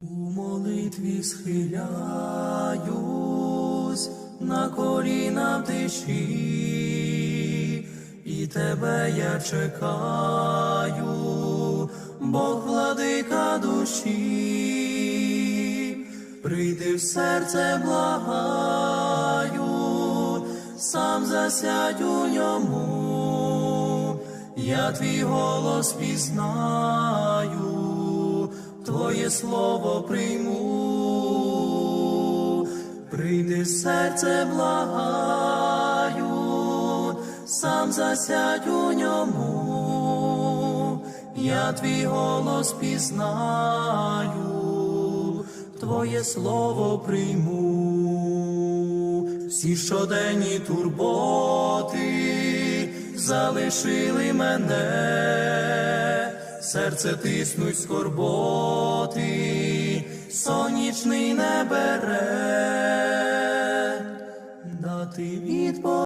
У молитві схиляюсь на коліна в тиші, і тебе я чекаю, Бог владика душі, прийди в серце, благаю, сам засядь у ньому, я твій голос пізнаю. Твоє слово прийму, прийди серце благаю, сам засядь у ньому, я твій голос пізнаю, Твоє слово прийму, всі щоденні турботи залишили мене серце тиснуть скорботи, сонячний не бере, дати відповідь.